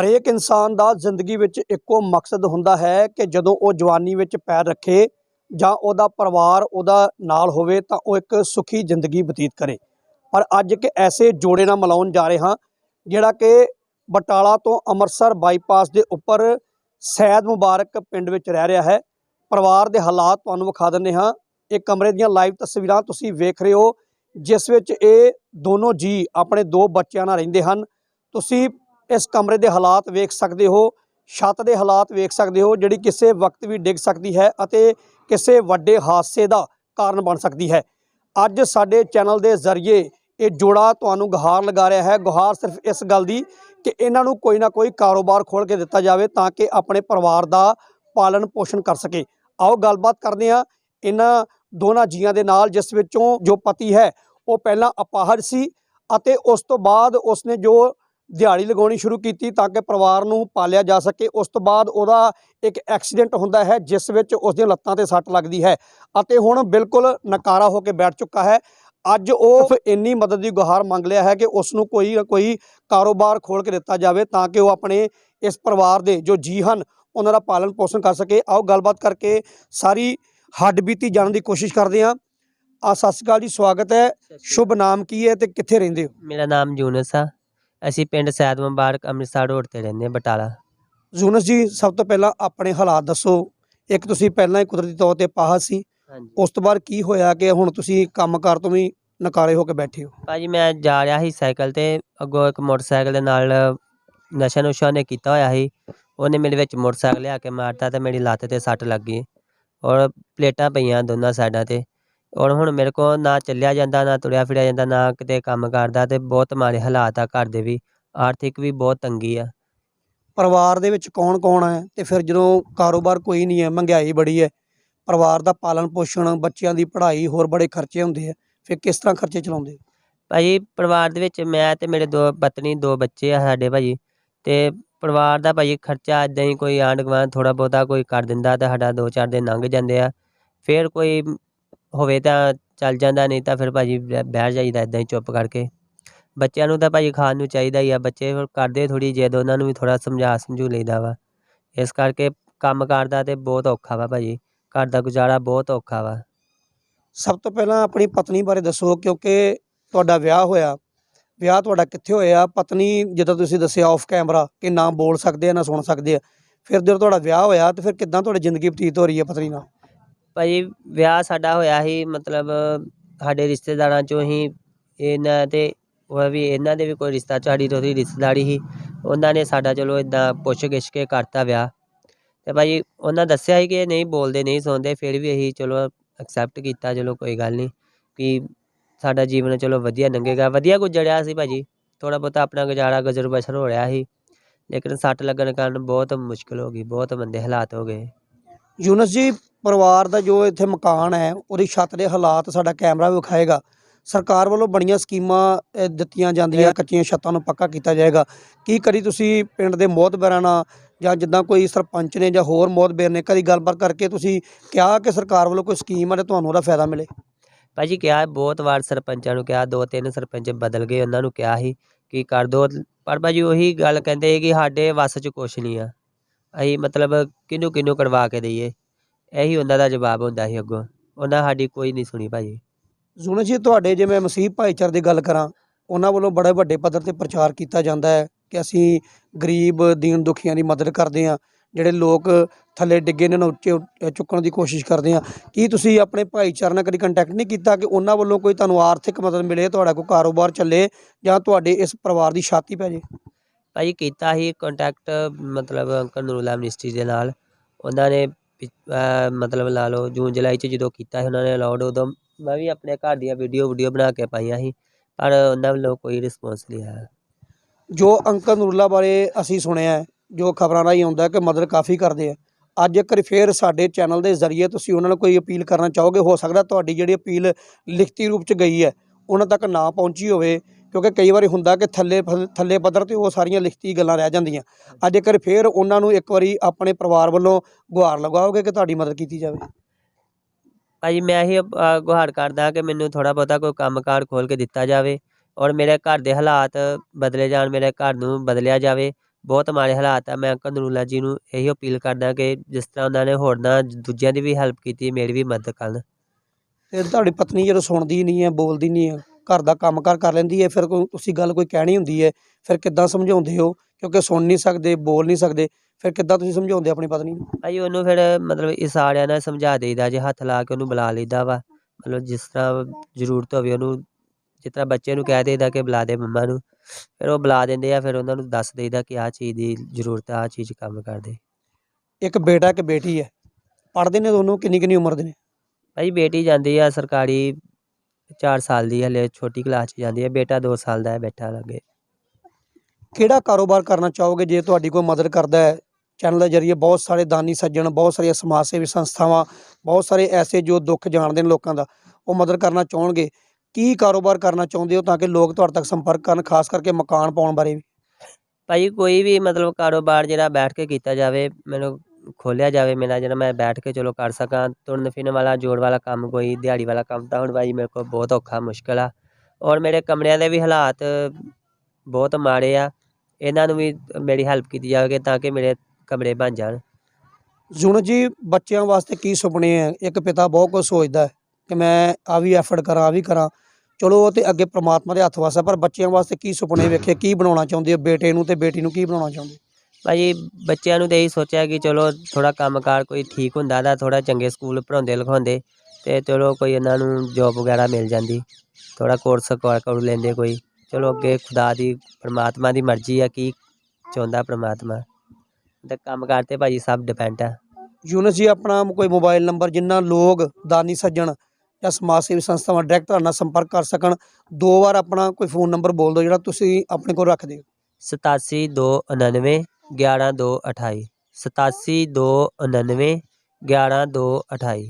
ਹਰੇਕ ਇਨਸਾਨ ਦਾ ਜ਼ਿੰਦਗੀ ਵਿੱਚ ਇੱਕੋ ਮਕਸਦ ਹੁੰਦਾ ਹੈ ਕਿ ਜਦੋਂ ਉਹ ਜਵਾਨੀ ਵਿੱਚ ਪੈਰ ਰੱਖੇ ਜਾਂ ਉਹਦਾ ਪਰਿਵਾਰ ਉਹਦਾ ਨਾਲ ਹੋਵੇ ਤਾਂ ਉਹ ਇੱਕ ਸੁਖੀ ਜ਼ਿੰਦਗੀ ਬਤੀਤ ਕਰੇ। ਪਰ ਅੱਜ ਇੱਕ ਐਸੇ ਜੋੜੇ ਨਾਲ ਮਿਲਾਉਣ ਜਾ ਰਹੇ ਹਾਂ ਜਿਹੜਾ ਕਿ ਬਟਾਲਾ ਤੋਂ ਅੰਮ੍ਰਿਤਸਰ ਬਾਈਪਾਸ ਦੇ ਉੱਪਰ ਸੈਦ ਮੁਬਾਰਕ ਪਿੰਡ ਵਿੱਚ ਰਹਿ ਰਿਹਾ ਹੈ। ਪਰਿਵਾਰ ਦੇ ਹਾਲਾਤ ਤੁਹਾਨੂੰ ਵਿਖਾ ਦਿੰਦੇ ਹਾਂ। ਇਹ ਕਮਰੇ ਦੀਆਂ ਲਾਈਵ ਤਸਵੀਰਾਂ ਤੁਸੀਂ ਵੇਖ ਰਹੇ ਹੋ, ਜਿਸ ਵਿੱਚ ਇਹ ਦੋਨੋਂ ਜੀ ਆਪਣੇ ਦੋ ਬੱਚਿਆਂ ਨਾਲ ਰਹਿੰਦੇ ਹਨ। ਤੁਸੀਂ ਇਸ ਕਮਰੇ ਦੇ ਹਾਲਾਤ ਵੇਖ ਸਕਦੇ ਹੋ, ਛੱਤ ਦੇ ਹਾਲਾਤ ਵੇਖ ਸਕਦੇ ਹੋ, ਜਿਹੜੀ ਕਿਸੇ ਵਕਤ ਵੀ ਡਿੱਗ ਸਕਦੀ ਹੈ ਅਤੇ ਕਿਸੇ ਵੱਡੇ ਹਾਦਸੇ ਦਾ ਕਾਰਨ ਬਣ ਸਕਦੀ ਹੈ। ਅੱਜ ਸਾਡੇ ਚੈਨਲ ਦੇ ਜ਼ਰੀਏ ਇਹ ਜੋੜਾ ਤੁਹਾਨੂੰ ਗੁਹਾਰ ਲਗਾ ਰਿਹਾ ਹੈ। ਗੁਹਾਰ ਸਿਰਫ ਇਸ ਗੱਲ ਦੀ ਕਿ ਇਹਨਾਂ ਨੂੰ ਕੋਈ ਨਾ ਕੋਈ ਕਾਰੋਬਾਰ ਖੋਲ ਕੇ ਦਿੱਤਾ ਜਾਵੇ ਤਾਂ ਕਿ ਆਪਣੇ ਪਰਿਵਾਰ ਦਾ ਪਾਲਣ ਪੋਸ਼ਣ ਕਰ ਸਕੇ। ਆਓ ਗੱਲਬਾਤ ਕਰਦੇ ਹਾਂ ਇਹਨਾਂ ਦੋਨਾਂ ਜੀਆਂ ਦੇ ਨਾਲ, ਜਿਸ ਵਿੱਚੋਂ ਜੋ ਪਤੀ ਹੈ, ਉਹ ਪਹਿਲਾਂ ਅਪਾਹਜ ਸੀ ਅਤੇ ਉਸ ਤੋਂ ਬਾਅਦ ਉਸਨੇ ਜੋ ਦਿਹਾੜੀ ਲਗਾਉਣੀ ਸ਼ੁਰੂ ਕੀਤੀ ਤਾਂ ਕਿ ਪਰਿਵਾਰ ਨੂੰ ਪਾਲਿਆ ਜਾ ਸਕੇ। ਉਸ ਤੋਂ ਬਾਅਦ ਉਹਦਾ ਇੱਕ ਐਕਸੀਡੈਂਟ ਹੁੰਦਾ ਹੈ ਜਿਸ ਵਿੱਚ ਉਸ ਦੀਆਂ ਲੱਤਾਂ ਤੇ ਸੱਟ ਲੱਗਦੀ ਹੈ ਅਤੇ ਹੁਣ ਬਿਲਕੁਲ ਨਕਾਰਾ ਹੋ ਕੇ ਬੈਠ ਚੁੱਕਾ ਹੈ। ਅੱਜ ਉਹ ਇੰਨੀ ਮਦਦ ਦੀ ਗੁਹਾਰ ਮੰਗ ਲਿਆ ਹੈ ਕਿ ਉਸ ਨੂੰ ਕੋਈ ਕੋਈ ਕਾਰੋਬਾਰ ਖੋਲ ਕੇ ਦਿੱਤਾ ਜਾਵੇ ਤਾਂ ਕਿ ਉਹ ਆਪਣੇ ਇਸ ਪਰਿਵਾਰ ਦੇ ਜੋ ਜੀ ਹਨ ਉਹਨਾਂ ਦਾ ਪਾਲਣ ਪੋਸ਼ਣ ਕਰ ਸਕੇ। ਆਓ ਗੱਲਬਾਤ ਕਰਕੇ ਸਾਰੀ ਹੱਡਬੀਤੀ ਜਾਣਨ ਦੀ ਕੋਸ਼ਿਸ਼ ਕਰਦੇ ਹਾਂ। ਆ ਸਤਿ ਸ਼੍ਰੀ ਅਕਾਲ ਜੀ ਸਵਾਗਤ ਹੈ। ਸ਼ੁਭ ਨਾਮ ਕੀ ਹੈ ਤੇ ਕਿੱਥੇ ਰਹਿੰਦੇ ਹੋ? ਮੇਰਾ ਨਾਮ ਯੂਨਸ ਆ। ਅਸੀਂ ਪਿੰਡ ਸੈਦ ਮੁਬਾਰਕ ਅੰਮ੍ਰਿਤਸਰ ਰੋਡ ਤੇ ਰਹਿੰਦੇ ਹਾਂ ਬਟਾਲਾ। ਯੂਨਸ ਜੀ ਸਭ ਤੋਂ ਪਹਿਲਾਂ ਆਪਣੇ ਹਾਲਾਤ ਦੱਸੋ। ਇੱਕ ਤੁਸੀਂ ਪਹਿਲਾਂ ਹੀ ਕੁਦਰਤੀ ਤੌਰ ਤੇ ਪਾਹਾ ਸੀ। ਹਾਂਜੀ। ਉਸ ਤੋਂ ਬਾਅਦ ਕੀ ਹੋਇਆ ਕਿ ਹੁਣ ਤੁਸੀਂ ਕੰਮਕਾਰ ਤੋਂ ਵੀ ਨਕਾਰੇ ਹੋ ਕੇ ਬੈਠੇ ਹੋ? ਭਾਜੀ ਮੈਂ ਜਾ ਰਿਹਾ ਸੀ ਸਾਈਕਲ ਤੇ। ਅੱਗੋਂ ਇੱਕ ਮੋਟਰਸਾਈਕਲ ਦੇ ਨਾਲ ਨਸ਼ਾ ਨੁਸ਼ਾ ਨੇ ਕੀਤਾ ਹੋਇਆ ਸੀ। ਉਹਨੇ ਮੇਰੇ ਵਿੱਚ ਮੋਟਰਸਾਈਕਲ ਲਿਆ ਕੇ ਮਾਰਤਾ ਤੇ ਮੇਰੀ ਲੱਤ ਤੇ ਸੱਟ ਲੱਗ ਗਈ। ਔਰ ਪਲੇਟਾਂ ਪਈਆਂ ਦੋਨਾਂ ਸਾਈਡਾਂ ਤੇ। ਔਰ ਹੁਣ ਮੇਰੇ ਕੋਲ ਨਾ ਚੱਲਿਆ ਜਾਂਦਾ ਨਾ ਤੁਰਿਆ ਫਿਰਿਆ ਜਾਂਦਾ ਨਾ ਕਿਤੇ ਕੰਮ ਕਰਦਾ ਤੇ ਬਹੁਤ ਮਾੜੇ ਹਾਲਾਤ ਆ ਘਰ ਦੇ ਵੀ। ਆਰਥਿਕ ਵੀ ਬਹੁਤ ਤੰਗੀ ਆ। ਪਰਿਵਾਰ ਦੇ ਵਿੱਚ ਕੌਣ ਕੌਣ ਹੈ ਤੇ ਫਿਰ ਜਦੋਂ ਕਾਰੋਬਾਰ ਕੋਈ ਨਹੀਂ ਹੈ ਮਹਿੰਗਾਈ ਬੜੀ ਹੈ ਪਰਿਵਾਰ ਦਾ ਪਾਲਣ ਪੋਸ਼ਣ ਬੱਚਿਆਂ ਦੀ ਪੜ੍ਹਾਈ ਹੋਰ ਬੜੇ ਖਰਚੇ ਹੁੰਦੇ ਆ ਫਿਰ ਕਿਸ ਤਰ੍ਹਾਂ ਖਰਚੇ ਚਲਾਉਂਦੇ? ਹੋ? ਭਾਜੀ ਪਰਿਵਾਰ ਦੇ ਵਿੱਚ ਮੈਂ ਤੇ ਮੇਰੇ ਦੋ ਪਤਨੀ ਦੋ ਬੱਚੇ ਆ ਸਾਡੇ ਭਾਜੀ ਤੇ ਪਰਿਵਾਰ ਦਾ ਭਾਜੀ ਖਰਚਾ ਇਦਾਂ ਹੀ ਕੋਈ ਆਂਢ ਗੁਆਂਢ ਥੋੜਾ ਬਹੁਤਾ ਕੋਈ ਕਰ ਦਿੰਦਾ ਤੇ ਸਾਡਾ ਦੋ ਚਾਰ ਦਿਨ ਲੰਘ ਜਾਂਦੇ ਆ। ਫਿਰ ਕੋਈ ਹੋਵੇ ਤਾਂ ਚੱਲ ਜਾਂਦਾ, ਨਹੀਂ ਤਾਂ ਫਿਰ ਭਾਜੀ ਬੈ- ਬਹਿ ਜਾਈਦਾ ਇਦਾਂ ਹੀ ਚੁੱਪ ਕਰਕੇ। ਬੱਚਿਆਂ ਨੂੰ ਤਾਂ ਭਾਜੀ ਖਾਣ ਨੂੰ ਚਾਹੀਦਾ ਹੀ ਆ, ਬੱਚੇ ਫਿਰ ਕਰਦੇ ਥੋੜੀ ਜਿੱਦ ਉਹਨਾਂ ਨੂੰ ਵੀ ਥੋੜਾ ਸਮਝਾ ਸਮਝੂ ਲਈਦਾ ਵਾ। ਇਸ ਕਰਕੇ ਕੰਮ ਕਰਦਾ ਤੇ ਬਹੁਤ ਔਖਾ ਵਾ ਭਾਜੀ, ਘਰ ਦਾ ਗੁਜ਼ਾਰਾ ਬਹੁਤ ਔਖਾ ਵਾ। ਸਭ ਤੋਂ ਪਹਿਲਾਂ ਆਪਣੀ ਪਤਨੀ ਬਾਰੇ ਦੱਸੋ, ਕਿਉਂਕਿ ਤੁਹਾਡਾ ਵਿਆਹ ਹੋਇਆ। ਵਿਆਹ ਤੁਹਾਡਾ ਕਿੱਥੇ ਹੋਇਆ? ਪਤਨੀ, ਜਦੋਂ ਤੁਸੀਂ ਦੱਸਿਆ ਆਫ ਕੈਮਰਾ ਕਿ ਨਾ ਬੋਲ ਸਕਦੇ ਆ, ਨਾ ਸੁਣ ਸਕਦੇ ਆ। ਫਿਰ ਜਦੋਂ ਤੁਹਾਡਾ ਵਿਆਹ ਹੋਇਆ, ਤੇ ਫਿਰ ਕਿੱਦਾਂ ਤੁਹਾਡੀ ਜ਼ਿੰਦਗੀ ਬਤੀਤ ਹੋ ਰਹੀ ਹੈ ਪਤਨੀ ਨਾਲ? ਭਾਅ ਜੀ ਵਿਆਹ ਸਾਡਾ ਹੋਇਆ ਸੀ, ਮਤਲਬ ਸਾਡੇ ਰਿਸ਼ਤੇਦਾਰਾਂ ਚੋਂ ਹੀ ਇਹਨਾਂ ਅਤੇ ਉਹ ਵੀ ਇਹਨਾਂ ਦੇ ਵੀ ਕੋਈ ਰਿਸ਼ਤਾ, ਸਾਡੀ ਥੋੜੀ ਰਿਸ਼ਤੇਦਾਰੀ ਸੀ। ਉਹਨਾਂ ਨੇ ਸਾਡਾ ਚਲੋ ਇੱਦਾਂ ਪੁੱਛ ਗਿੱਛ ਕੇ ਕਰਤਾ ਵਿਆਹ। ਅਤੇ ਭਾਅ ਜੀ ਉਹਨਾਂ ਦੱਸਿਆ ਸੀ ਕਿ ਇਹ ਨਹੀਂ ਬੋਲਦੇ, ਨਹੀਂ ਸੁਣਦੇ, ਫਿਰ ਵੀ ਅਸੀਂ ਚਲੋ ਐਕਸੈਪਟ ਕੀਤਾ, ਚਲੋ ਕੋਈ ਗੱਲ ਨਹੀਂ, ਕਿ ਸਾਡਾ ਜੀਵਨ ਚਲੋ ਵਧੀਆ ਲੰਘੇਗਾ। ਵਧੀਆ ਗੁਜ਼ਰਿਆ ਸੀ ਭਾਅ ਜੀ ਥੋੜ੍ਹਾ ਬਹੁਤਾ ਆਪਣਾ ਗੁਜ਼ਾਰਾ ਗੁਜ਼ਰ ਬਸਰ ਹੋ ਰਿਹਾ ਸੀ। ਲੇਕਿਨ ਸੱਟ ਲੱਗਣ ਕਾਰਨ ਬਹੁਤ ਮੁਸ਼ਕਲ ਹੋ ਗਈ, ਬਹੁਤ ਮੰਦੇ ਹਾਲਾਤ ਹੋ ਗਏ। ਯੂਨਸ ਜੀ ਪਰਿਵਾਰ ਦਾ ਜੋ ਇੱਥੇ ਮਕਾਨ ਹੈ, ਉਹਦੀ ਛੱਤ ਦੇ ਹਾਲਾਤ ਸਾਡਾ ਕੈਮਰਾ ਵੀ ਵਿਖਾਏਗਾ। ਸਰਕਾਰ ਵੱਲੋਂ ਬੜੀਆਂ ਸਕੀਮਾਂ ਦਿੱਤੀਆਂ ਜਾਂਦੀਆਂ, ਕੱਚੀਆਂ ਛੱਤਾਂ ਨੂੰ ਪੱਕਾ ਕੀਤਾ ਜਾਏਗਾ। ਕੀ ਕਰੀ ਤੁਸੀਂ ਪਿੰਡ ਦੇ ਮੋਹਤਬਰਾਂ ਨਾਲ ਜਾਂ ਜਿੱਦਾਂ ਕੋਈ ਸਰਪੰਚ ਨੇ ਜਾਂ ਹੋਰ ਮੋਹਤਬਰ ਨੇ ਕਦੀ ਗੱਲਬਾਤ ਕਰਕੇ ਤੁਸੀਂ ਕਿਹਾ ਕਿ ਸਰਕਾਰ ਵੱਲੋਂ ਕੋਈ ਸਕੀਮ ਹੈ ਤੇ ਤੁਹਾਨੂੰ ਉਹਦਾ ਫਾਇਦਾ ਮਿਲੇ? ਭਾਜੀ ਕਿਹਾ ਬਹੁਤ ਵਾਰ ਸਰਪੰਚਾਂ ਨੂੰ ਕਿਹਾ, ਦੋ ਤਿੰਨ ਸਰਪੰਚ ਬਦਲ ਗਏ, ਉਹਨਾਂ ਨੂੰ ਕਿਹਾ ਸੀ ਕਿ ਕਰ ਦੋ। ਪਰ ਭਾਜੀ ਉਹੀ ਗੱਲ ਕਹਿੰਦੇ ਕਿ ਸਾਡੇ ਵੱਸ 'ਚ ਕੁਛ ਨਹੀਂ ਆ। ਅਸੀਂ ਮਤਲਬ ਕਿਹਨੂੰ ਕਿਹਨੂੰ ਕਰਵਾ ਕੇ ਦਈਏ? ਇਹੀ ਉਹਨਾਂ ਦਾ ਜਵਾਬ ਹੁੰਦਾ ਸੀ ਅੱਗੋਂ। ਉਹਨਾਂ ਸਾਡੀ ਕੋਈ ਨਹੀਂ ਸੁਣੀ ਭਾਜੀ। ਯੂਨਸ ਜੀ ਤੁਹਾਡੇ ਜਿਵੇਂ ਮਸੀਹ ਭਾਈਚਾਰੇ ਦੀ ਗੱਲ ਕਰਾਂ ਉਹਨਾਂ ਵੱਲੋਂ ਬੜੇ ਵੱਡੇ ਪੱਧਰ ਤੇ ਪ੍ਰਚਾਰ ਕੀਤਾ ਜਾਂਦਾ ਹੈ ਕਿ ਅਸੀਂ ਗਰੀਬ ਦੀਨ ਦੁਖੀਆਂ ਦੀ ਮਦਦ ਕਰਦੇ ਹਾਂ ਜਿਹੜੇ ਲੋਕ ਥੱਲੇ ਡਿੱਗੇ ਨੇ ਉਹਨਾਂ ਨੂੰ ਉੱਚੇ ਚੁੱਕਣ ਦੀ ਕੋਸ਼ਿਸ਼ ਕਰਦੇ ਹਾਂ। ਕੀ ਤੁਸੀਂ ਆਪਣੇ ਭਾਈਚਾਰੇ ਨਾਲ ਕਦੀ ਕੰਟੈਕਟ ਨਹੀਂ ਕੀਤਾ ਕਿ ਉਹਨਾਂ ਵੱਲੋਂ ਕੋਈ ਤੁਹਾਨੂੰ ਆਰਥਿਕ ਮਦਦ ਮਿਲੇ ਤੁਹਾਡਾ ਕੋਈ ਕਾਰੋਬਾਰ ਚੱਲੇ ਜਾਂ ਤੁਹਾਡੇ ਇਸ ਪਰਿਵਾਰ ਦੀ ਛਾਤੀ ਪੈ ਜੇ? ਭਾਜੀ ਕੀਤਾ ਸੀ ਕੰਟੈਕਟ ਮਤਲਬ ਅੰਕਲ ਨੂਰੁੱਲਾ ਮਿਨਿਸਟਰੀ ਦੇ ਨਾਲ। ਉਹਨਾਂ ਨੇ ਮਤਲਬ ਲਾ ਲਓ, ਜੂਨ, ਜੁਲਾਈ 'ਚ ਜਦੋਂ ਕੀਤਾ ਸੀ ਉਹਨਾਂ ਨੇ ਅਲਾਉਡ ਉਦੋਂ ਮੈਂ ਵੀ ਆਪਣੇ ਘਰ ਦੀਆਂ ਵੀਡੀਓ ਵੀਡੀਓ ਬਣਾ ਕੇ ਪਾਈਆਂ ਸੀ, ਪਰ ਉਹਨਾਂ ਵੱਲੋਂ ਕੋਈ ਰਿਸਪੌਂਸ ਨਹੀਂ ਆਇਆ। ਜੋ ਅੰਕਲ ਨੂਰੁੱਲਾ ਬਾਰੇ ਅਸੀਂ ਸੁਣਿਆ ਜੋ ਖਬਰਾਂ ਰਾਹੀਂ ਆਉਂਦਾ ਕਿ ਮਦਦ ਕਾਫੀ ਕਰਦੇ ਆ, ਅੱਜ ਇੱਕ ਵਾਰੀ ਫੇਰ ਸਾਡੇ ਚੈਨਲ ਦੇ ਜ਼ਰੀਏ ਤੁਸੀਂ ਉਹਨਾਂ ਨੂੰ ਕੋਈ ਅਪੀਲ ਕਰਨਾ ਚਾਹੋਗੇ? ਹੋ ਸਕਦਾ ਤੁਹਾਡੀ ਜਿਹੜੀ ਅਪੀਲ ਲਿਖਤੀ ਰੂਪ ਚ ਗਈ ਹੈ, ਉਹਨਾਂ ਤੱਕ ਨਾ ਪਹੁੰਚੀ ਹੋਵੇ। ਕਿਉਂਕਿ ਕਈ ਵਾਰੀ ਹੁੰਦਾ ਕਿ ਥੱਲੇ ਥੱਲੇ ਪੱਧਰ ਤੇ ਉਹ ਸਾਰੀਆਂ ਲਿਖਤੀ ਗੱਲਾਂ ਰਹਿ ਜਾਂਦੀਆਂ। ਅੱਜ ਇੱਕ ਵਾਰੀ ਫੇਰ ਉਹਨਾਂ ਨੂੰ ਇੱਕ ਵਾਰੀ ਆਪਣੇ ਪਰਿਵਾਰ ਵੱਲੋਂ ਗੁਹਾਰ ਲਗਾਓਗੇ ਕਿ ਤੁਹਾਡੀ ਮਦਦ ਕੀਤੀ ਜਾਵੇ? ਭਾਜੀ ਮੈਂ ਹੀ ਗੁਹਾਰ ਕਰਦਾ ਕਿ ਮੈਨੂੰ ਥੋੜਾ ਬਹੁਤਾ ਕੋਈ ਕੰਮਕਾਰ ਖੋਲ ਕੇ ਦਿੱਤਾ ਜਾਵੇ ਔਰ ਮੇਰੇ ਘਰ ਦੇ ਹਾਲਾਤ ਬਦਲੇ ਜਾਣ ਮੇਰੇ ਘਰ ਨੂੰ ਬਦਲਿਆ ਜਾਵੇ। ਬਹੁਤ ਮਾੜੇ ਹਾਲਾਤ ਆ। ਮੈਂ ਅੰਕਲ ਨਰੂਲਾ ਜੀ ਨੂੰ ਇਹੀ ਅਪੀਲ ਕਰਦਾ ਕਿ ਜਿਸ ਤਰ੍ਹਾਂ ਉਹਨਾਂ ਨੇ ਹੋਰਨਾਂ ਦੂਜਿਆਂ ਦੀ ਵੀ ਹੈਲਪ ਕੀਤੀ ਮੇਰੀ ਵੀ ਮਦਦ ਕਰਨ। ਤੇ ਤੁਹਾਡੀ ਪਤਨੀ ਜਦੋਂ ਸੁਣਦੀ ਨਹੀਂ ਹੈ ਬੋਲਦੀ ਨਹੀਂ ਹੈ। ਘਰ ਦਾ ਕੰਮ ਕਾਰ ਕਰ ਲੈਂਦੀ ਹੈ ਫਿਰ ਕੋਈ ਤੁਸੀਂ ਗੱਲ ਕੋਈ ਕਹਿਣੀ ਹੁੰਦੀ ਹੈ ਫਿਰ ਕਿੱਦਾਂ ਸਮਝਾਉਂਦੇ ਹੋ? ਕਿਉਂਕਿ ਸੁਣ ਨਹੀਂ ਸਕਦੇ ਬੋਲ ਨਹੀਂ ਸਕਦੇ ਫਿਰ ਕਿੱਦਾਂ ਤੁਸੀਂ ਸਮਝਾਉਂਦੇ ਆਪਣੀ ਪਤਨੀ ਨੂੰ? ਭਾਈ ਉਹਨੂੰ ਫਿਰ ਮਤਲਬ ਇਸ਼ਾਰਿਆਂ ਨਾਲ ਸਮਝਾ ਦੇਈਦਾ ਜੇ ਹੱਥ ਲਾ ਕੇ ਉਹਨੂੰ ਬੁਲਾ ਲਈਦਾ ਵਾ ਮਤਲਬ ਜਿਸ ਤਰ੍ਹਾਂ ਜ਼ਰੂਰਤ ਹੋਵੇ ਉਹਨੂੰ ਜਿਸ ਤਰ੍ਹਾਂ ਬੱਚੇ ਨੂੰ ਕਹਿ ਦੇਈਦਾ ਕਿ ਬੁਲਾ ਦੇ ਮੰਮਾ ਨੂੰ ਫਿਰ ਉਹ ਬੁਲਾ ਦਿੰਦੇ ਆ ਫਿਰ ਉਹਨਾਂ ਨੂੰ ਦੱਸ ਦੇਈਦਾ ਕਿ ਆਹ ਚੀਜ਼ ਦੀ ਜ਼ਰੂਰਤ ਆ ਆਹ ਚੀਜ਼ ਕੰਮ ਕਰਦੇ। ਇੱਕ ਬੇਟਾ ਇੱਕ ਬੇਟੀ ਹੈ ਪੜ੍ਹਦੇ ਨੇ ਦੋਨੋਂ ਕਿੰਨੀ ਕਿੰਨੀ ਉਮਰ ਦੇ ਨੇ? ਭਾਈ ਬੇਟੀ ਜਾਂਦੀ ਆ ਸਰਕਾਰੀ 4 ਸਾਲ ਦੀ ਹਲੇ ਛੋਟੀ ਕਲਾਸ 'ਚ ਜਾਂਦੀ ਹੈ ਬੇਟਾ 2 ਸਾਲ ਦਾ ਹੈ ਬੈਠਾ ਲੱਗੇ। ਕਿਹੜਾ ਕਾਰੋਬਾਰ ਕਰਨਾ ਚਾਹੋਗੇ ਜੇ ਤੁਹਾਡੀ ਕੋਈ ਮਦਦ ਕਰਦਾ ਹੈ? ਚੈਨਲ ਦੇ ਜਰੀਏ ਬਹੁਤ ਸਾਰੇ ਦਾਨੀ ਸੱਜਣ ਬਹੁਤ ਸਾਰੀਆਂ ਸਮਾਜ ਸੇਵੀ ਸੰਸਥਾਵਾਂ ਬਹੁਤ ਸਾਰੇ ਐਸੇ ਜੋ ਦੁੱਖ ਜਾਣਦੇ ਨੇ ਲੋਕਾਂ ਦਾ ਉਹ ਮਦਦ ਕਰਨਾ ਚਾਹਣਗੇ? ਕੀ ਕਾਰੋਬਾਰ ਕਰਨਾ ਚਾਹੁੰਦੇ ਹੋ ਤਾਂ ਕਿ ਲੋਕ ਤੁਹਾਡੇ ਤੱਕ ਸੰਪਰਕ ਕਰਨ ਖਾਸ ਕਰਕੇ ਮਕਾਨ ਪਾਉਣ ਬਾਰੇ ਵੀ? ਭਾਈ ਕੋਈ ਵੀ ਮਤਲਬ ਕਾਰੋਬਾਰ ਜਿਹੜਾ ਬੈਠ ਕੇ ਕੀਤਾ ਜਾਵੇ ਮੈਨੂੰ ਖੋਲਿਆ ਜਾਵੇ ਮੇਰਾ ਜਿਹੜਾ ਮੈਂ ਬੈਠ ਕੇ ਚਲੋ ਕਰ ਸਕਾਂ, ਤੁਰਨ ਫਿਰਨ ਵਾਲਾ, ਜੋੜ ਵਾਲਾ ਕੰਮ ਕੋਈ, ਦਿਹਾੜੀ ਵਾਲਾ ਕੰਮ ਤਾਂ ਹੁਣ ਭਾਈ ਮੇਰੇ ਕੋਲ ਬਹੁਤ ਔਖਾ, ਮੁਸ਼ਕਲ ਆ। ਔਰ ਮੇਰੇ ਕਮਰਿਆਂ ਦੇ ਵੀ ਹਾਲਾਤ ਬਹੁਤ ਮਾੜੇ ਆ। ਇਹਨਾਂ ਨੂੰ ਵੀ ਮੇਰੀ ਹੈਲਪ ਕੀਤੀ ਜਾਵੇ ਤਾਂ ਕਿ ਮੇਰੇ ਕਮਰੇ ਬਣ ਜਾਣ। ਜੁਣ ਜੀ, ਬੱਚਿਆਂ ਵਾਸਤੇ ਕੀ ਸੁਪਨੇ ਹੈ ਇੱਕ ਪਿਤਾ ਬਹੁਤ ਕੁਝ ਸੋਚਦਾ ਹੈ ਕਿ ਮੈਂ ਆ ਵੀ ਐਫਰਟ ਕਰਾਂ, ਆ ਵੀ ਕਰਾਂ। ਚਲੋ ਉਹ ਤੇ ਅੱਗੇ ਪ੍ਰਮਾਤਮਾ ਦੇ ਹੱਥ ਵਾਸਾ ਪਰ ਬੱਚਿਆਂ ਵਾਸਤੇ ਕੀ ਸੁਪਨੇ ਵੇਖੇ, ਕੀ ਬਣਾਉਣਾ ਚਾਹੁੰਦੇ ਹੋ? ਬੇਟੇ ਨੂੰ ਤੇ ਬੇਟੀ ਨੂੰ ਕੀ ਬਣਾਉਣਾ ਚਾਹੁੰਦੇ ਭਾਜੀ ਬੱਚਿਆਂ ਨੂੰ ਤਾਂ ਇਹੀ ਸੋਚਿਆ ਕਿ ਚਲੋ ਥੋੜਾ ਕੰਮਕਾਰ ਕੋਈ ਠੀਕ ਹੁੰਦਾ ਤਾਂ ਥੋੜਾ ਚੰਗੇ ਸਕੂਲ ਪੜ੍ਹਾਉਂਦੇ ਲਿਖਾਉਂਦੇ ਤੇ ਚਲੋ ਕੋਈ ਇਹਨਾਂ ਨੂੰ ਜੋਬ ਵਗੈਰਾ ਮਿਲ ਜਾਂਦੀ ਥੋੜਾ ਕੋਰਸ ਕਰ ਕਰ ਲੈਂਦੇ ਕੋਈ। ਚਲੋ ਅੱਗੇ ਖੁਦਾ ਦੀ ਪ੍ਰਮਾਤਮਾ ਦੀ ਮਰਜ਼ੀ ਆ ਕੀ ਚਾਹੁੰਦਾ ਪ੍ਰਮਾਤਮਾ। ਤੇ ਕੰਮਕਾਰ ਤੇ ਭਾਜੀ ਸਭ ਡਿਪੈਂਡ ਆ। ਯੂਨਸ ਜੀ ਆਪਣਾ ਕੋਈ ਮੋਬਾਈਲ ਨੰਬਰ ਜਿੰਨਾ ਲੋਕ ਦਾਨੀ ਸੱਜਣ ਜਾਂ ਸਮਾਜ ਸੇਵੀ ਸੰਸਥਾਵਾਂ ਡਾਇਰੈਕਟ ਤੁਹਾਡੇ ਨਾਲ ਸੰਪਰਕ ਕਰ ਸਕਣ ਦੋ ਵਾਰ ਆਪਣਾ ਕੋਈ ਫੋਨ ਨੰਬਰ ਬੋਲ ਦਿਓ ਜਿਹੜਾ ਤੁਸੀਂ ਆਪਣੇ ਕੋਲ ਰੱਖਦੇ ਹੋ 8729 11228 8729 11228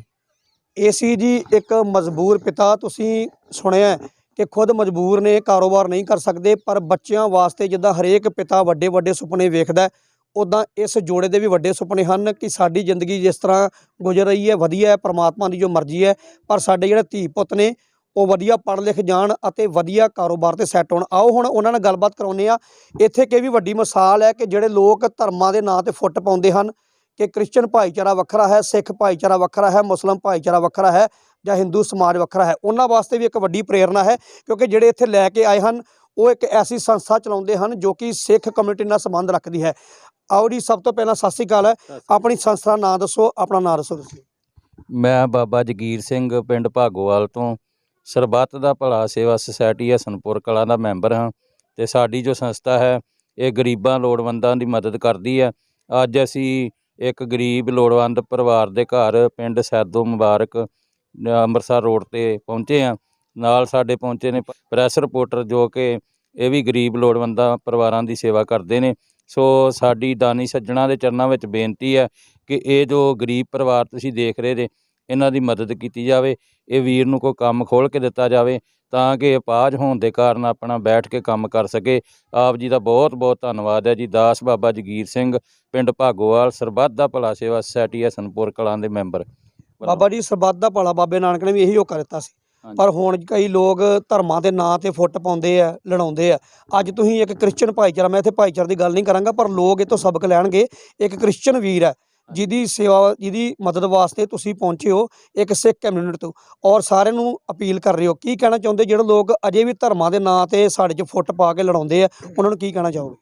ਏਸੀ ਜੀ ਇੱਕ ਮਜਬੂਰ ਪਿਤਾ ਤੁਸੀਂ ਸੁਣਿਆ ਹੈ ਕਿ ਖੁਦ ਮਜਬੂਰ ਨੇ ਕਾਰੋਬਾਰ ਨਹੀਂ ਕਰ ਸਕਦੇ ਪਰ ਬੱਚਿਆਂ ਵਾਸਤੇ ਜਿੱਦਾਂ ਹਰੇਕ ਪਿਤਾ ਵੱਡੇ ਵੱਡੇ ਸੁਪਨੇ ਵੇਖਦਾ ਹੈ, ਉਦਾਂ ਇਸ ਜੋੜੇ ਦੇ ਵੀ ਵੱਡੇ ਸੁਪਨੇ ਹਨ ਕਿ ਸਾਡੀ ਜ਼ਿੰਦਗੀ ਜਿਸ ਤਰ੍ਹਾਂ ਗੁਜ਼ਰ ਰਹੀ ਹੈ ਵਧੀਆ ਹੈ ਪ੍ਰਮਾਤਮਾ ਦੀ ਜੋ ਮਰਜ਼ੀ ਹੈ ਪਰ ਸਾਡੇ ਜਿਹੜੇ ਧੀ ਪੁੱਤ ਨੇ ਉਹ ਵਧੀਆ ਪੜ੍ਹ ਲਿਖ ਜਾਣ ਅਤੇ ਵਧੀਆ ਕਾਰੋਬਾਰ ਤੇ ਸੈੱਟ ਹੋਣ। ਆਓ ਹੁਣ ਉਹਨਾਂ ਨਾਲ ਗੱਲਬਾਤ ਕਰਾਉਂਦੇ ਆ ਇੱਥੇ ਕਿ ਵੀ ਵੱਡੀ ਮਿਸਾਲ ਹੈ ਕਿ ਜਿਹੜੇ ਲੋਕ ਧਰਮਾਂ ਦੇ ਨਾਂ ਤੇ ਫੁੱਟ ਪਾਉਂਦੇ ਹਨ ਕਿ ਕ੍ਰਿਸਚਨ ਭਾਈਚਾਰਾ ਵੱਖਰਾ ਹੈ ਸਿੱਖ ਭਾਈਚਾਰਾ ਵੱਖਰਾ ਹੈ ਮੁਸਲਮ ਭਾਈਚਾਰਾ ਵੱਖਰਾ ਹੈ ਜਾਂ ਹਿੰਦੂ ਸਮਾਜ ਵੱਖਰਾ ਹੈ। ਉਹਨਾਂ ਵਾਸਤੇ ਵੀ ਇੱਕ ਵੱਡੀ ਪ੍ਰੇਰਣਾ ਹੈ ਕਿਉਂਕਿ ਜਿਹੜੇ ਇੱਥੇ ਲੈ ਕੇ ਆਏ ਹਨ ਉਹ ਇੱਕ ਐਸੀ ਸੰਸਥਾ ਚਲਾਉਂਦੇ ਹਨ ਜੋ ਕਿ ਸਿੱਖ ਕਮਿਊਨਿਟੀ ਨਾਲ ਸੰਬੰਧ ਰੱਖਦੀ ਹੈ। ਆਓ ਜੀ ਸਭ ਤੋਂ ਪਹਿਲਾਂ ਸਤਿ ਸ੍ਰੀ ਅਕਾਲ ਹੈ। ਆਪਣੀ ਸੰਸਥਾ ਦਾ ਨਾਮ ਦੱਸੋ ਆਪਣਾ ਨਾਮ ਦੱਸੋ ਤੁਸੀਂ। ਮੈਂ ਬਾਬਾ ਜਗੀਰ ਸਿੰਘ ਪਿੰਡ ਭਾਗੋਵਾਲ ਤੋਂ। ਸਰਬੱਤ ਦਾ ਭਲਾ ਸੇਵਾ ਸੁਸਾਇਟੀ ਹਸਨਪੁਰ ਕਲਾਂ ਦਾ ਮੈਂਬਰ ਹਾਂ ਤੇ ਸਾਡੀ ਜੋ ਸੰਸਥਾ ਹੈ, ਇਹ ਗਰੀਬਾਂ ਲੋੜਵੰਦਾਂ ਦੀ ਮਦਦ ਕਰਦੀ ਹੈ। ਅੱਜ ਅਸੀਂ ਇੱਕ ਗਰੀਬ ਲੋੜਵੰਦ ਪਰਿਵਾਰ ਦੇ ਘਰ ਪਿੰਡ ਸੈਦੋ ਮੁਬਾਰਕ ਅੰਮ੍ਰਿਤਸਰ ਰੋਡ ਤੇ ਪਹੁੰਚੇ ਹਾਂ। ਨਾਲ ਸਾਡੇ ਪਹੁੰਚੇ ਨੇ ਪ੍ਰੈਸ ਰਿਪੋਰਟਰ ਜੋ ਕਿ ਇਹ ਵੀ ਗਰੀਬ ਲੋੜਵੰਦਾਂ ਪਰਿਵਾਰਾਂ ਦੀ ਸੇਵਾ ਕਰਦੇ ਨੇ। ਸੋ ਸਾਡੀ ਦਾਨੀ ਸੱਜਣਾ ਦੇ ਚਰਨਾਂ ਵਿੱਚ ਬੇਨਤੀ ਹੈ ਕਿ ਇਹ ਜੋ ਗਰੀਬ ਪਰਿਵਾਰ ਤੁਸੀਂ ਦੇਖ ਰਹੇ ਜੇ ਇਹਨਾਂ ਦੀ ਮਦਦ ਕੀਤੀ ਜਾਵੇ ਇਹ ਵੀਰ ਨੂੰ ਕੋਈ ਕੰਮ ਖੋਲ ਕੇ ਦਿੱਤਾ ਜਾਵੇ ਤਾਂ ਕਿ ਅਪਾਹਜ ਹੋਣ ਦੇ ਕਾਰਨ ਆਪਣਾ ਬੈਠ ਕੇ ਕੰਮ ਕਰ ਸਕੇ। ਆਪ ਜੀ ਦਾ ਬਹੁਤ ਬਹੁਤ ਧੰਨਵਾਦ ਹੈ ਜੀ। ਦਾਸ ਬਾਬਾ ਜਗੀਰ ਸਿੰਘ ਪਿੰਡ ਭਾਗੋਵਾਲ ਸਰਬੱਤ ਦਾ ਭਲਾ ਸੇਵਾ ਸੁਸਾਇਟੀ ਹਸਨਪੁਰ ਕਲਾਂ ਦੇ ਮੈਂਬਰ। ਬਾਬਾ ਜੀ ਸਰਬੱਤ ਦਾ ਭਲਾ ਬਾਬੇ ਨਾਨਕ ਨੇ ਵੀ ਇਹੀ ਹੋਕਾ ਦਿੱਤਾ ਸੀ। ਪਰ ਹੁਣ ਕਈ ਲੋਕ ਧਰਮਾਂ ਦੇ ਨਾਂ ਤੇ ਫੁੱਟ ਪਾਉਂਦੇ ਆ ਲੜਾਉਂਦੇ ਆ। ਅੱਜ ਤੁਸੀਂ ਇੱਕ ਕ੍ਰਿਸਚੀਅਨ ਭਾਈਚਾਰਾ ਮੈਂ ਇੱਥੇ ਭਾਈਚਾਰੇ ਦੀ ਗੱਲ ਨਹੀਂ ਕਰਾਂਗਾ ਪਰ ਲੋਕ ਇਹ ਤੋਂ ਸਬਕ ਲੈਣਗੇ। ਇੱਕ ਕ੍ਰਿਸਚੀਅਨ ਵੀਰ ਹੈ ਜਿਹਦੀ ਸੇਵਾ ਜਿਹਦੀ ਮਦਦ ਵਾਸਤੇ ਤੁਸੀਂ ਪਹੁੰਚੇ ਹੋ ਇੱਕ ਸਿੱਖ ਕਮਿਊਨਿਟੀ ਤੋਂ। ਔਰ ਸਾਰਿਆਂ ਨੂੰ ਅਪੀਲ ਕਰ ਰਹੇ ਹੋ ਕੀ ਕਹਿਣਾ ਚਾਹੁੰਦੇ? ਜਿਹੜੇ ਲੋਕ ਅਜੇ ਵੀ ਧਰਮਾਂ ਦੇ ਨਾਂ ਤੇ ਸਾਡੇ 'ਚ ਫੁੱਟ ਪਾ ਕੇ ਲੜਾਉਂਦੇ ਆ ਉਹਨਾਂ ਨੂੰ ਕੀ ਕਹਿਣਾ ਚਾਹੋਗੇ?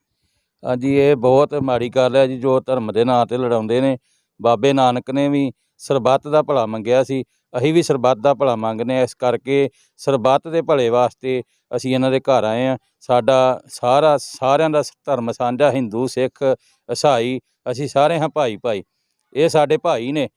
ਹਾਂਜੀ ਇਹ ਬਹੁਤ ਮਾੜੀ ਗੱਲ ਹੈ ਜੀ ਜੋ ਧਰਮ ਦੇ ਨਾਂ ਤੇ ਲੜਾਉਂਦੇ ਨੇ। ਬਾਬੇ ਨਾਨਕ ਨੇ ਵੀ ਸਰਬੱਤ ਦਾ ਭਲਾ ਮੰਗਿਆ ਸੀ ਅਸੀਂ ਵੀ ਸਰਬੱਤ ਦਾ ਭਲਾ ਮੰਗਨੇ ਆ ਇਸ ਕਰਕੇ ਸਰਬੱਤ ਦੇ ਭਲੇ ਵਾਸਤੇ ਅਸੀਂ ਇਹਨਾਂ ਦੇ ਘਰ ਆਏ ਆ ਸਾਡਾ ਸਾਰਾ ਸਾਰਿਆਂ ਦਾ ਧਰਮ ਸਾਂਝਾ ਹਿੰਦੂ ਸਿੱਖ ਈਸਾਈ ਅਸੀਂ ਸਾਰੇ ਹਾਂ ਭਾਈ ਭਾਈ ਇਹ ਸਾਡੇ ਭਾਈ ਨੇ,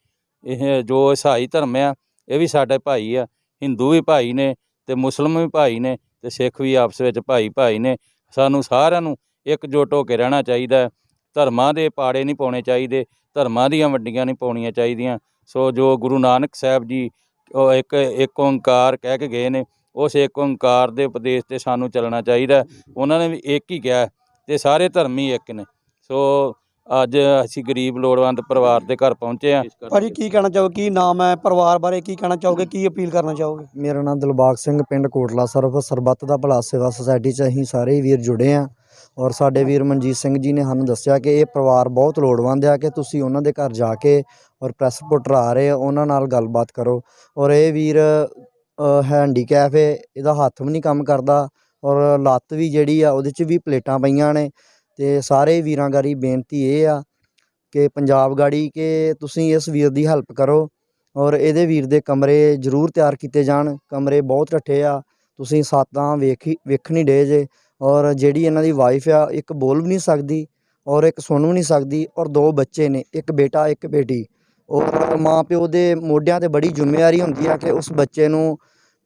ਇਹ ਜੋ ਈਸਾਈ ਧਰਮ ਆ, ਇਹ ਵੀ ਸਾਡੇ ਭਾਈ ਆ। ਹਿੰਦੂ ਵੀ ਭਾਈ ਨੇ ਤੇ ਮੁਸਲਮ ਵੀ ਭਾਈ ਨੇ ਤੇ ਸਿੱਖ ਵੀ ਆਪਸ ਵਿੱਚ ਭਾਈ ਭਾਈ ਨੇ। ਸਾਨੂੰ ਸਾਰਿਆਂ ਨੂੰ ਇਕਜੁੱਟ ਹੋ ਕੇ ਰਹਿਣਾ ਚਾਹੀਦਾ ਧਰਮਾਂ ਦੇ ਪਾੜੇ ਨਹੀਂ ਪਾਉਣੇ ਚਾਹੀਦੇ, ਧਰਮਾਂ ਦੀਆਂ ਵੱਡੀਆਂ ਨਹੀਂ ਪਾਉਣੀਆਂ ਚਾਹੀਦੀਆਂ। ਸੋ ਜੋ ਗੁਰੂ ਨਾਨਕ ਸਾਹਿਬ ਜੀ, ਉਹ ਇੱਕ ਇੱਕ ਓੰਕਾਰ ਕਹਿ ਕੇ ਗਏ ਨੇ, ਉਸ ਇੱਕ ਓੰਕਾਰ ਦੇ ਉਪਦੇਸ਼ ਤੇ ਸਾਨੂੰ ਚੱਲਣਾ ਚਾਹੀਦਾ ਉਹਨਾਂ ਨੇ ਵੀ ਇੱਕ ਹੀ ਕਿਹਾ ਹੈ ਤੇ ਸਾਰੇ ਧਰਮ ਹੀ ਇੱਕ ਨੇ। ਸੋ ਅੱਜ ਅਸੀਂ ਗਰੀਬ ਲੋੜਵੰਦ ਪਰਿਵਾਰ ਦੇ ਘਰ ਪਹੁੰਚੇ ਆ ਭਾਜੀ ਕੀ ਕਹਿਣਾ ਚਾਹੋਗੇ? ਕੀ ਨਾਮ ਹੈ ਪਰਿਵਾਰ ਬਾਰੇ? ਕੀ ਕਹਿਣਾ ਚਾਹੋਗੇ? ਕੀ ਅਪੀਲ ਕਰਨਾ ਚਾਹੋਗੇ? ਮੇਰਾ ਨਾਮ ਦਿਲਬਾਗ ਸਿੰਘ ਪਿੰਡ ਕੋਟਲਾ ਸਰਬ ਸਰਬੱਤ ਦਾ ਭਲਾ ਸੇਵਾ ਸੁਸਾਇਟੀ ਚ ਅਸੀਂ ਸਾਰੇ ਵੀਰ ਜੁੜੇ ਆ ਔਰ ਸਾਡੇ ਵੀਰ ਮਨਜੀਤ ਸਿੰਘ ਜੀ ਨੇ ਸਾਨੂੰ ਦੱਸਿਆ ਕਿ ਇਹ ਪਰਿਵਾਰ ਬਹੁਤ ਲੋੜਵੰਦ ਆ ਕਿ ਤੁਸੀਂ ਉਹਨਾਂ ਦੇ ਘਰ ਜਾ ਕੇ ਔਰ ਪ੍ਰੈਸ ਰਿਪੋਰਟਰ ਆ ਰਹੇ ਆ ਉਹਨਾਂ ਨਾਲ ਗੱਲਬਾਤ ਕਰੋ। ਔਰ ਇਹ ਵੀਰ ਹੈਂਡੀਕੈਪ ਹੈ ਇਹਦਾ ਹੱਥ ਵੀ ਨਹੀਂ ਕੰਮ ਕਰਦਾ। ਔਰ ਲੱਤ ਵੀ ਜਿਹੜੀ ਆ ਉਹਦੇ 'ਚ ਵੀ ਪਲੇਟਾਂ ਪਈਆਂ ਨੇ। ਅਤੇ ਸਾਰੇ ਵੀਰਾਂ ਗਾਰੀ ਬੇਨਤੀ ਇਹ ਆ ਕਿ ਪੰਜਾਬ ਗਾੜੀ ਕਿ ਤੁਸੀਂ ਇਸ ਵੀਰ ਦੀ ਹੈਲਪ ਕਰੋ ਔਰ ਇਹਦੇ ਵੀਰ ਦੇ ਕਮਰੇ ਜ਼ਰੂਰ ਤਿਆਰ ਕੀਤੇ ਜਾਣ, ਕਮਰੇ ਬਹੁਤ ਢੱਠੇ ਆ, ਤੁਸੀਂ ਸਾਤਾਂ ਵੇਖੀ, ਵੇਖ ਨਹੀਂ ਡੇ ਜੇ ਔਰ ਜਿਹੜੀ ਇਹਨਾਂ ਦੀ ਵਾਈਫ ਆ, ਇੱਕ ਬੋਲ ਵੀ ਨਹੀਂ ਸਕਦੀ ਔਰ ਇੱਕ ਸੁਣ ਵੀ ਨਹੀਂ ਸਕਦੀ ਔਰ ਦੋ ਬੱਚੇ ਨੇ, ਇੱਕ ਬੇਟਾ, ਇੱਕ ਬੇਟੀ ਔਰ ਮਾਂ ਪਿਓ ਦੇ ਮੋਢਿਆਂ ਤੇ ਬੜੀ ਜ਼ਿੰਮੇਵਾਰੀ ਹੁੰਦੀ ਆ ਕਿ ਉਸ ਬੱਚੇ ਨੂੰ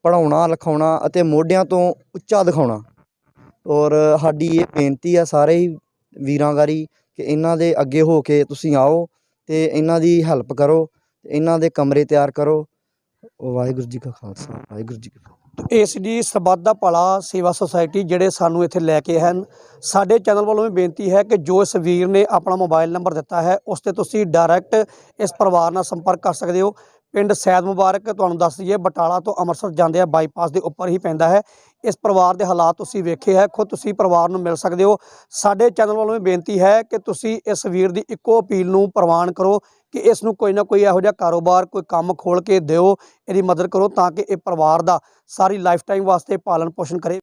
ਪੜਾਉਣਾ ਲਿਖਾਉਣਾ ਅਤੇ ਮੋਢਿਆਂ ਤੋਂ ਉੱਚਾ ਦਿਖਾਉਣਾ ਔਰ ਸਾਡੀ ਇਹ ਬੇਨਤੀ ਆ ਸਾਰੇ ਹੀ ਵੀਰਾਂਗਾਰੀ ਕਿ ਇਹਨਾਂ ਦੇ ਅੱਗੇ ਹੋ ਕੇ ਤੁਸੀਂ ਆਓ ਤੇ ਇਹਨਾਂ ਦੀ ਹੈਲਪ ਕਰੋ, ਤੇ ਇਹਨਾਂ ਦੇ ਕਮਰੇ ਤਿਆਰ ਕਰੋ। ਵਾਹਿਗੁਰੂ ਜੀ ਕਾ ਖਾਲਸਾ, ਵਾਹਿਗੁਰੂ ਜੀ ਕੀ ਫਤਿਹ। ਏਸਡੀ ਸਰਬੱਤ ਦਾ ਭਲਾ ਸੇਵਾ ਸੁਸਾਇਟੀ ਜਿਹੜੇ ਸਾਨੂੰ ਇੱਥੇ ਲੈ ਕੇ ਹਨ, ਸਾਡੇ ਚੈਨਲ ਵੱਲੋਂ ਵੀ ਬੇਨਤੀ ਹੈ ਕਿ ਜੋ ਇਸ ਵੀਰ ਨੇ ਆਪਣਾ ਮੋਬਾਈਲ ਨੰਬਰ ਦਿੱਤਾ ਹੈ, ਉਸ ਤੇ ਤੁਸੀਂ ਡਾਇਰੈਕਟ ਇਸ ਪਰਿਵਾਰ ਨਾਲ ਸੰਪਰਕ ਕਰ ਸਕਦੇ ਹੋ। ਪਿੰਡ ਸੈਦ ਮੁਬਾਰਕ ਤੁਹਾਨੂੰ ਦੱਸ ਦਈਏ, ਬਟਾਲਾ ਤੋਂ ਅੰਮ੍ਰਿਤਸਰ ਜਾਂਦੇ ਆ ਬਾਈਪਾਸ ਦੇ ਉੱਪਰ ਹੀ ਪੈਂਦਾ ਹੈ। ਇਸ ਪਰਿਵਾਰ ਦੇ ਹਾਲਾਤ ਤੁਸੀਂ ਵੇਖੇ ਹੈ, ਖੁਦ ਤੁਸੀਂ ਪਰਿਵਾਰ ਨੂੰ ਮਿਲ ਸਕਦੇ ਹੋ। ਸਾਡੇ ਚੈਨਲ ਵੱਲੋਂ ਵੀ ਬੇਨਤੀ ਹੈ ਕਿ ਤੁਸੀਂ ਇਸ ਵੀਰ ਦੀ ਇੱਕੋ ਅਪੀਲ ਨੂੰ ਪ੍ਰਵਾਨ ਕਰੋ ਕਿ ਇਸ ਨੂੰ ਕੋਈ ਨਾ ਕੋਈ ਇਹੋ ਜਿਹਾ ਕਾਰੋਬਾਰ, ਕੋਈ ਕੰਮ ਖੋਲ ਕੇ ਦਿਓ, ਇਹਦੀ ਮਦਦ ਕਰੋ ਤਾਂ ਕਿ ਇਹ ਪਰਿਵਾਰ ਦਾ ਸਾਰੀ ਲਾਈਫ ਟਾਈਮ ਵਾਸਤੇ ਪਾਲਣ ਪੋਸ਼ਣ ਕਰੇ।